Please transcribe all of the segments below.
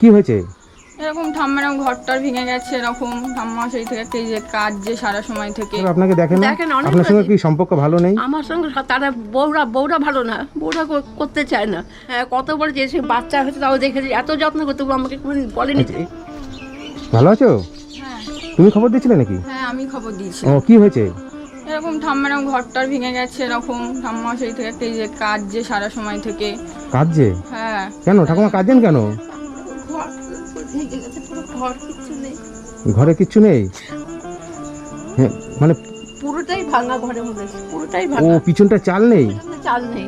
কি হয়েছে? এরকম ঠাম্মার এরকম ঘরটার ভেঙে গেছে এরকম ঠাম্মা সেই থেকে একটা এই যে কাজ যে সারা সময় থেকে। আপনাকে দেখেন না? দেখেন, অনেক আপনার সঙ্গে কি সম্পর্ক ভালো নেই? আমার সঙ্গে তারা বউরা বউরা ভালো না বউরা কো- করতে চায় না। হ্যাঁ বড় যে সে বাচ্চা হয়েছে তাও দেখেছি এত যত্ন করতে আমাকে কোনোদিন বলেনি। আচ্ছা, এই- ভালো আছো? হ্যাঁ। তুমি খবর দিয়েছিলে নাকি? হ্যাঁ আমি খবর দিয়েছি। ও কি হয়েছে? এরকম ঠাম্মার এরকম ঘরটার ভেঙে গেছে এরকম ঠাম্মা সেই থেকে একটা এই যে কাজ যে সারা সময় থেকে। কাজ যে? হ্যাঁ। কেন? ঠাকুমা কাজেন কেন? ভেঙে পুরো ঘর কিচ্ছু নেই। ঘরে হ্যাঁ, মানে পুরোটাই ভাঙা ঘরের মধ্যে পুরোটাই ও পিছনটা চাল নেই? চাল নেই।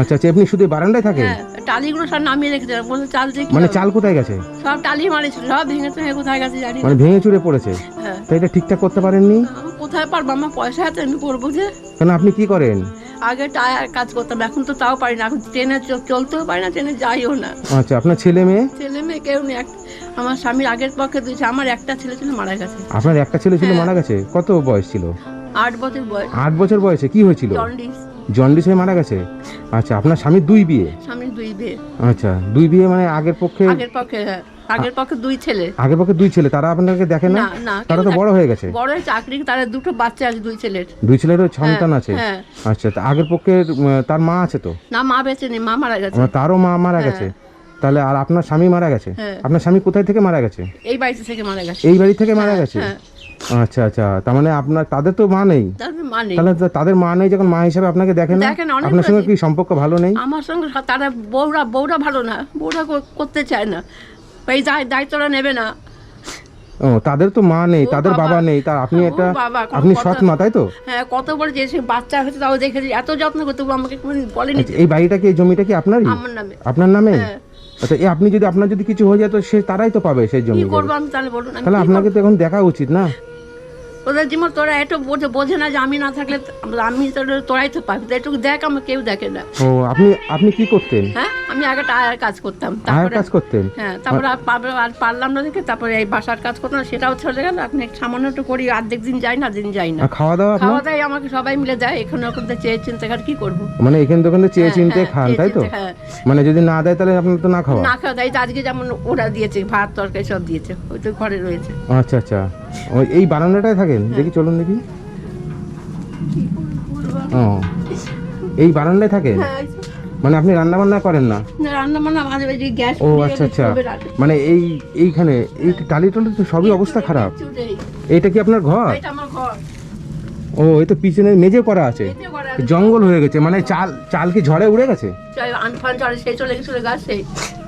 আচ্ছা আচ্ছা আপনি শুধু বারান্দায় থাকেন হ্যাঁ টালিগুলো সব নামিয়ে রেখেছে। বলছে চাল কি মানে চাল। কোথায় গেছে? সব টালি মারিছিল সব ভেঙে ভেঙে কোথায় গেছে জানি মানে ভেঙে চুরে পড়েছে? হ্যাঁ। তো এটা ঠিকঠাক করতে পারেননি? কোথায় পারব? আমার পয়সা আছে আমি করব যে। কেন আপনি কি করেন? আগে টায়ার কাজ করতাম এখন তো তাও পারি না। এখন ট্রেনে চলতেও পারি না ট্রেনে যাইও না। আচ্ছা আপনার ছেলে মেয়ে? ছেলে মেয়ে কেউ নেই আমার স্বামীর আগের পক্ষে দিয়েছে আমার একটা ছেলে ছিল মারা গেছে। আপনার একটা ছেলে ছিল হ্যাঁ। মারা গেছে? কত বয়স ছিল? আট বছর বয়স। আট বছর বয়সে কি হয়েছিল? জন্ডিস। জন্ডিস হয়ে মারা গেছে? আচ্ছা আপনার স্বামীর দুই বিয়ে? স্বামীর দুই বিয়ে। আচ্ছা দুই বিয়ে মানে আগের পক্ষে আগের পক্ষে হ্যাঁ। আগের পক্ষে দুই ছেলে। আগের পক্ষে দুই ছেলে তারা আপনাকে দেখে না? তারা তো বড় হয়ে গেছে। বড় চাকরি তারা দুটো বাচ্চা আছে দুই ছেলের। দুই ছেলেরও সন্তান আছে? হ্যাঁ। আচ্ছা তা আগের পক্ষের উম, তার মা আছে তো? না মা বেঁচে নেই মা মারা গেছে। তারও মা মারা গেছে। তাহলে আর আপনার স্বামী মারা গেছে? হ্যাঁ। আপনার স্বামী কোথায় থেকে মারা গেছে? এই বাড়িতে থেকে মারা গেছে। এই বাড়ি থেকে মারা গেছে? হ্যাঁ। আচ্ছা আচ্ছা। তার মানে আপনার তাদের তো মা নেই। তাহলে তাদের মা নেই যখন মা হিসাবে আপনাকে দেখেন না? আপনার সঙ্গে কি সম্পর্ক ভালো নেই? আমার সঙ্গে তারা বউরা বউরা ভালো না। বউরা করতে চায় না। এই দায়- দায়িত্বটা নেবে না। ও তাদের তো মা নেই তাদের বাবা। নেই। তার আপনি ও একটা আপনি সৎ মা তাই তো? হ্যাঁ কতবার যে বাচ্চা হয়েছে তাও দেখেছি। এত যত্ন করতে আমাকে বলেনি। আচ্ছা, এই বাড়িটা কি এই জমিটা কি আপনারই? আমার নামে। আপনার নামে? হ্যাঁ। আচ্ছা এ আপনি যদি আপনার যদি কিছু হয়ে যায় তো সে তারাই তো পাবে সেই জমি কি করব আমি তাহলে বলুন তাহলে আপনাকে তো এখন দেখা উচিত না? ওদের যেমন তোরা একটু বোঝে বোঝে না যে আমি না থাকলে আমি তোরাই তো পাবি একটু দেখ আমার কেউ দেখে না। ও আপনি আপনি কি করতেন? হ্যাঁ আমি আগে টায়ার কাজ করতাম। তারপরে কাজ করতেন? হ্যাঁ তারপরে আর আর পারলাম না দেখে তারপরে এই বাসার কাজ করতাম সেটাও চলে গেল। একটু সামান্য একটু করি অর্ধেক দিন যাই না দিন যাই না। খাওয়া দাওয়া খাওয়া দাওয়া আমাকে সবাই মিলে দেয় এখানে ওখানে চেয়ে চিন্তা করে কি করব? মানে এখানে দোকানে চেয়ে হ্যাঁ, চিনতে হ্যাঁ, খান তাই তো? হ্যাঁ। মানে যদি না দেয় তাহলে আপনার তো না খাওয়া। না খাওয়া দাওয়া এই যে আজকে যেমন ওরা দিয়েছে ভাত তরকারি সব দিয়েছে ওই তো ঘরে রয়েছে। আচ্ছা আচ্ছা। ওই এই বারান্দাটায় থাকেন? হ্যাঁ। দেখি চলুন দেখি। ও। এই বারান্দায় থাকেন? হ্যাঁ মানে আপনি রান্না বান্না করেন না? ও আচ্ছা আচ্ছা। মানে এই এইখানে এই টালি টালি তো সবই অবস্থা খারাপ। এইটা কি আপনার ঘর? এটা ও এই তো পিছনে মেঝে করা আছে। জঙ্গল হয়ে গেছে। মানে চাল চাল কি ঝড়ে উড়ে গেছে।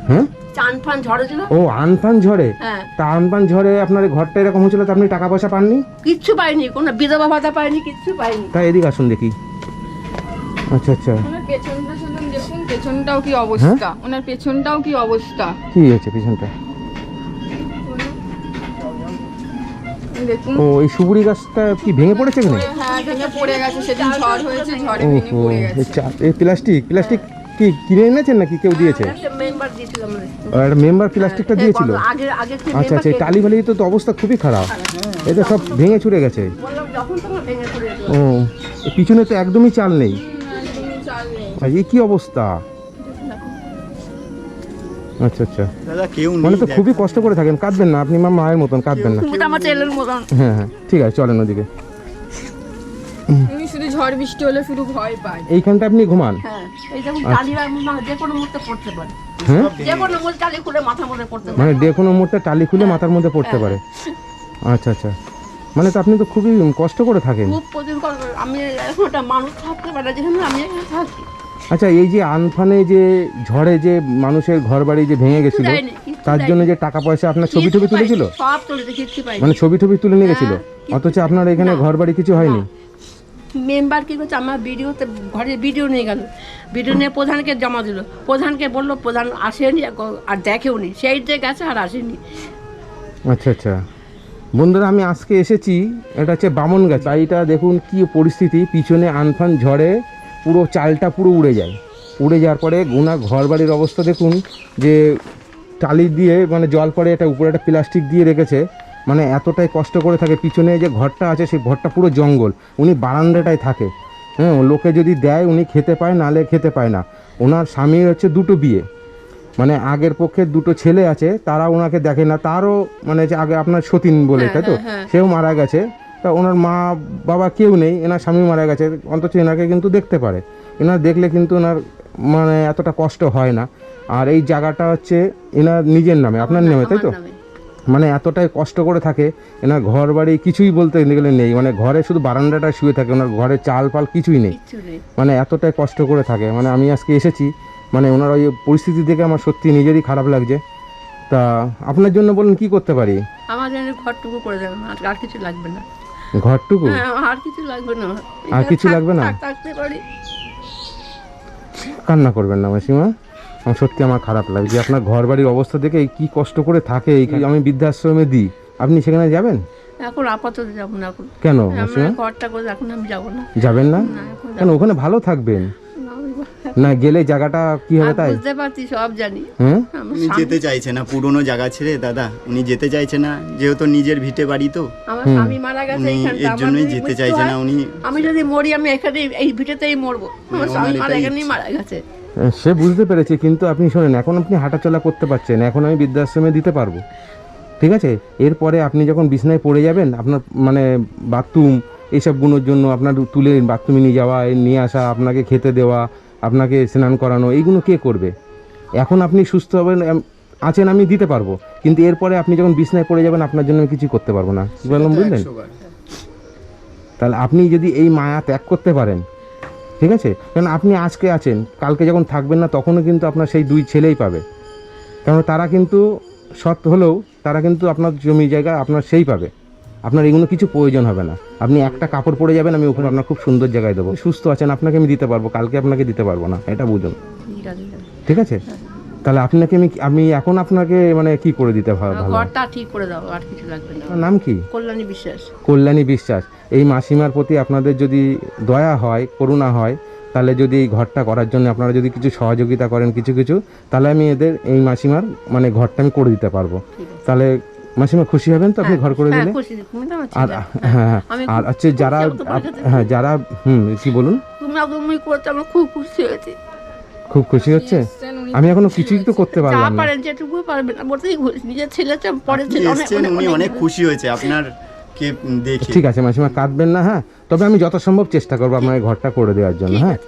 হ্যাঁ? আনফান ঝড়ে ছিল। ও আনফান ঝড়ে? হ্যাঁ। তা আনফান ঝড়ে আপনার ঘরটা এরকম হয়েছিল তো আপনি টাকা পয়সা পাননি? কিচ্ছু পাইনি কোনো বিধবা ভাতা পাইনি কিচ্ছু পাইনি। তাই এদিকে আসুন দেখি। আচ্ছা আচ্ছা। পেছনটা শুনুন দেখুন পেছনটাও কি অবস্থা? ওনার পেছনটাও কি অবস্থা? কি হয়েছে পিছনটা? দেখুন। ও এই সুপুরি গাছটা কি ভেঙে পড়েছে এখানে হ্যাঁ ভেঙে পড়ে গেছে সেদিন ঝড় হয়েছে ঝড়ে ভেঙে পড়ে গেছে। এই প্লাস্টিক প্লাস্টিক কি কিনে এনেছেন নাকি কেউ দিয়েছে? একটা মেম্বার একটা মেম্বার প্লাস্টিকটা দিয়েছিল? আগে আগে থেকে আচ্ছা আচ্ছা এই টালি ফালি তো তো অবস্থা খুবই খারাপ। এটা সব ভেঙে চুরে গেছে। বললাম যখন তখন ভেঙে পড়ে যেত। ও পিছনে তো একদমই চাল নেই। এই কি অবস্থা? আচ্ছা আচ্ছা। মানে তো খুবই কষ্ট করে থাকেন। কাঁদবেন না আপনি মা মায়ের মতন কাঁদবেন না। হ্যাঁ হ্যাঁ ঠিক আছে চলেন ওদিকে। ঝড় বৃষ্টি হলে শুধু ভয় পায়। এইখানটা আপনি ঘুমান? হ্যাঁ এই যেমন টালিরা যে কোনো মুহূর্তে পড়তে পারে। হ্যাঁ? যে কোনো মুহূর্তে টালি খুলে মাথা মধ্যে পড়তে পারে। মানে যে কোনো মুহূর্তে টালি খুলে মাথার মধ্যে পড়তে পারে। আচ্ছা আচ্ছা। মানে তো আপনি তো খুবই কষ্ট করে থাকেন। খুব প্রচুর আমি এখন একটা মানুষ থাকতে পারে যেখানে আমি থাকি। আচ্ছা এই যে আনফানে যে ঝড়ে যে মানুষের ঘর বাড়ি যে ভেঙে গেছিল তার জন্য যে টাকা পয়সা আপনার ছবি টবি তুলেছিল? মানে ছবি টবি তুলে নিয়ে গেছিল? হ্যাঁ, অথচ আপনার এখানে ঘর বাড়ি কিছু হয়নি? মেম্বার কি করছে? আমার ভিডিওতে ঘরে ভিডিও নিয়ে গেল। ভিডিও নিয়ে প্রধানকে জমা দিল। প্রধানকে বলল, প্রধান আসেনি, আর দেখেও নি। সেই যে গেছে আর আসেনি। আচ্ছা আচ্ছা। বন্ধুরা, আমি আজকে এসেছি, এটা হচ্ছে বামন গাছ। এইটা দেখুন কি পরিস্থিতি। পিছনে আনফান ঝড়ে পুরো চালটা পুরো উড়ে যায়। উড়ে যাওয়ার পরে গোনা ঘর বাড়ির অবস্থা দেখুন, যে টালি দিয়ে মানে জল পড়ে এটা উপরে একটা প্লাস্টিক দিয়ে রেখেছে। মানে এতটাই কষ্ট করে থাকে পিছনে যে ঘরটা আছে সেই ঘরটা পুরো জঙ্গল উনি বারান্দাটায় থাকে। হ্যাঁ লোকে যদি দেয় উনি খেতে পায় নালে খেতে পায় না। ওনার স্বামীর হচ্ছে দুটো বিয়ে। মানে আগের পক্ষে দুটো ছেলে আছে তারা ওনাকে দেখে না তারও মানে যে আগে আপনার সতীন বলে তাই তো? হ্যাঁ, সেও মারা গেছে। তা ওনার মা বাবা কেউ নেই এনার স্বামী মারা গেছে অন্তত এনাকে কিন্তু দেখতে পারে। এনার দেখলে কিন্তু ওনার মানে এতটা কষ্ট হয় না। আর এই জায়গাটা হচ্ছে এনার নিজের নামে আপনার নামে তাই তো। মানে এতটাই কষ্ট করে থাকে এনার ঘর বাড়ি কিছুই বলতে গেলে নেই মানে ঘরে শুধু বারান্দাটা শুয়ে থাকে ওনার ঘরে চাল পাল কিছুই নেই। মানে এতটাই কষ্ট করে থাকে মানে আমি আজকে এসেছি মানে ওনার ওই পরিস্থিতি দেখে আমার সত্যি নিজেরই খারাপ লাগছে। তা আপনার জন্য বলুন কি করতে পারি? আমার জন্য ঘরটুকু করে দেবেন আর কিছু লাগবে না। ঘরটুকু? হ্যাঁ আর কিছু লাগবে না। আর কিছু লাগবে না? কান্না করবেন না মাসিমা। সত্যি আমার খারাপ লাগছে আপনার ঘর বাড়ির অবস্থা দেখে কি কষ্ট করে থাকে এই আমি বৃদ্ধাশ্রমে দিই। আপনি সেখানে যাবেন? এখন আপাতত যাব না এখন। কেন? আমরা ঘরটা করে এখন আমি যাব না। যাবেন না? কেন ওখানে ভালো থাকবেন? না, গেলে জায়গাটা কি হবে তাই? বুঝতে পারছি সব জানি। হ্যাঁ উনি যেতে চাইছে না পুরনো জায়গা ছেড়ে দাদা উনি যেতে চাইছে না যেহেতু নিজের ভিটে বাড়ি তো। আমার স্বামী মারা গেছে উনি এর জন্যই যেতে চাইছে না উনি আমি যদি মরি আমি এখানে এই ভিটেতেই মরবো। আমার স্বামী মারা এখানেই মারা গেছে। সে বুঝতে পেরেছি কিন্তু আপনি শোনেন এখন আপনি হাঁটাচলা করতে পারছেন এখন আমি বৃদ্ধাশ্রমে দিতে পারব। ঠিক আছে? এরপরে আপনি যখন বিছনায় পড়ে যাবেন আপনার মানে বাথরুম এইসব গুণের জন্য আপনার তুলে বাথরুমে নিয়ে যাওয়া নিয়ে আসা আপনাকে খেতে দেওয়া আপনাকে স্নান করানো এইগুলো কে করবে? এখন আপনি সুস্থ হবেন আছেন আমি দিতে পারব। কিন্তু এরপরে আপনি যখন বিছনায় পড়ে যাবেন আপনার জন্য আমি কিছু করতে পারব না। বললাম বুঝলেন? তাহলে আপনি যদি এই মায়া ত্যাগ করতে পারেন ঠিক আছে? কারণ আপনি আজকে আছেন কালকে যখন থাকবেন না তখনও কিন্তু আপনার সেই দুই ছেলেই পাবে। কারণ তারা কিন্তু সৎ হলেও তারা কিন্তু আপনার জমি জায়গা আপনার সেই পাবে। আপনার এগুলো কিছু প্রয়োজন হবে না। আপনি একটা কাপড় পরে যাবেন আমি ওখানে আপনার খুব সুন্দর জায়গায় দেবো। সুস্থ আছেন আপনাকে আমি দিতে পারব কালকে আপনাকে দিতে পারব না এটা বুঝুন। ঠিক আছে ঠিক আছে? তাহলে আপনাকে আমি আমি এখন আপনাকে মানে কি করে দিতে ভালো? ঘরটা ঠিক করে দাও আর কিছু লাগবে না। নাম কি? কল্যাণী বিশ্বাস। কল্যাণী বিশ্বাস। এই মাসিমার প্রতি আপনাদের যদি দয়া হয় করুণা হয় তাহলে যদি এই ঘরটা করার জন্য আপনারা যদি কিছু সহযোগিতা করেন কিছু কিছু তাহলে আমি এদের এই মাসিমার মানে ঘরটা আমি করে দিতে পারব। তাহলে মাসিমা খুশি হবেন তো আপনি ঘর করে হ্যাঁ দিলে? আর হ্যাঁ হ্যাঁ আর হচ্ছে যারা হ্যাঁ যারা হুম কি বলুন? তোমরা তুমি করতে আমার খুব খুশি হয়েছে। খুব খুশি হচ্ছে। আমি এখনও কিছুই তো করতে পারলাম না। পারেন যেটুকু পারবেন। না বলতেই নিজের ছেলেটা আপনি ছেলে অনেক অনেক উনি অনেক খুশি হয়েছে। আপনার কে দেখে? ঠিক আছে মাসিমা কাঁদবেন না হ্যাঁ? তবে আমি যত সম্ভব চেষ্টা করব আপনার ঘরটা করে দেওয়ার জন্য হ্যাঁ?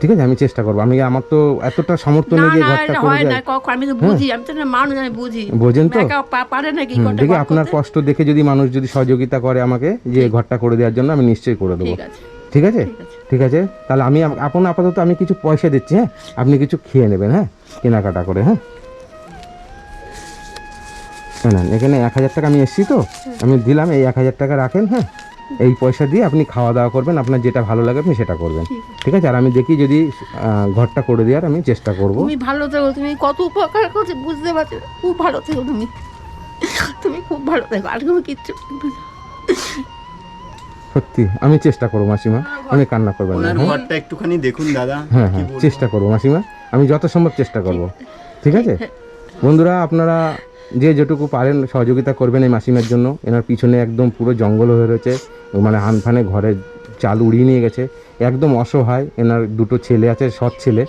ঠিক আছে আমি চেষ্টা করব। আমি আমার তো এতটা সামর্থ্য না নেই যে ঘরটা করে হয় না কখন। আমি তো বুঝি আমি তো না মানুষ আমি বুঝি। বোঝেন তো? একা পা- পারে নাকি হুম, কটা দেখি আপনার কষ্ট দেখে যদি মানুষ যদি সহযোগিতা করে আমাকে যে ঘরটা করে দেওয়ার জন্য আমি নিশ্চয়ই করে দেবো। ঠিক আছে? ঠিক আছে। তাহলে আমি আপ- আপন আপাতত আমি কিছু পয়সা দিচ্ছি হ্যাঁ? আপনি কিছু খেয়ে নেবেন হ্যাঁ? কেনাকাটা করে হ্যাঁ? নেন, এখানে এক হাজার টাকা আমি এসেছি তো। আমি দিলাম এই এক হাজার টাকা রাখেন হ্যাঁ? এই পয়সা দিয়ে আপনি খাওয়া দাওয়া করবেন আপনার যেটা ভালো লাগে আপনি সেটা করবেন। ঠিক আছে। আর আমি দেখি যদি ঘরটা করে দেওয়ার আমি চেষ্টা করব। তুমি ভালো থেকো তুমি কত উপকার করছ বুঝতে পারছ খুব ভালো থেকো তুমি। তুমি খুব ভালো থেকো আর তুমি কিচ্ছু না। সত্যি আমি চেষ্টা করব মাসিমা আমি কান্না করবেন না হ্যাঁ? ঘরটা একটুখানি দেখুন দাদা হ্যাঁ হ্যাঁ চেষ্টা করব মাসিমা আমি যত সম্ভব চেষ্টা করব ঠিক আছে? বন্ধুরা আপনারা যে যেটুকু পারেন সহযোগিতা করবেন এই মাসিমার জন্য এনার পিছনে একদম পুরো জঙ্গল হয়ে রয়েছে মানে হানফানে ঘরে চাল উড়িয়ে নিয়ে গেছে একদম অসহায় এনার দুটো ছেলে আছে সৎ ছেলে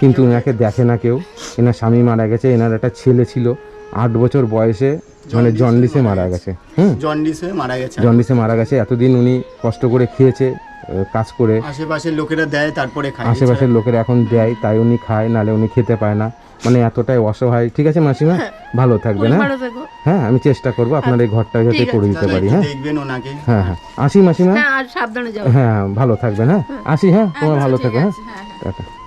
কিন্তু এনাকে দেখে না কেউ এনার স্বামী মারা গেছে এনার একটা ছেলে ছিল আট বছর বয়সে মানে জন্ডিসে মারা গেছে। হুম? জন্ডিস হয়ে মারা গেছে। জন্ডিসে মারা গেছে এতদিন উনি কষ্ট করে খেয়েছে কাজ করে। আশেপাশের লোকেরা দেয় তারপরে খায়। আশেপাশের লোকের এখন দেয় তাই উনি খায় নালে উনি খেতে পায় না। মানে এতটাই অসহায়। ঠিক আছে মাসিমা? ভালো থাকবেন হ্যাঁ? হ্যাঁ আমি চেষ্টা করব আপনার এই ঘরটা যাতে করে দিতে পারি হ্যাঁ? দেখবেন ওনাকে। হ্যাঁ হ্যাঁ। আসি মাসিমা? হ্যাঁ যাও হ্যাঁ ভালো থাকবেন হ্যাঁ? আসি হ্যাঁ? তোমার ভালো ঠিক থাকো হ্যাঁ? হ্যাঁ হ্যাঁ। টাটা।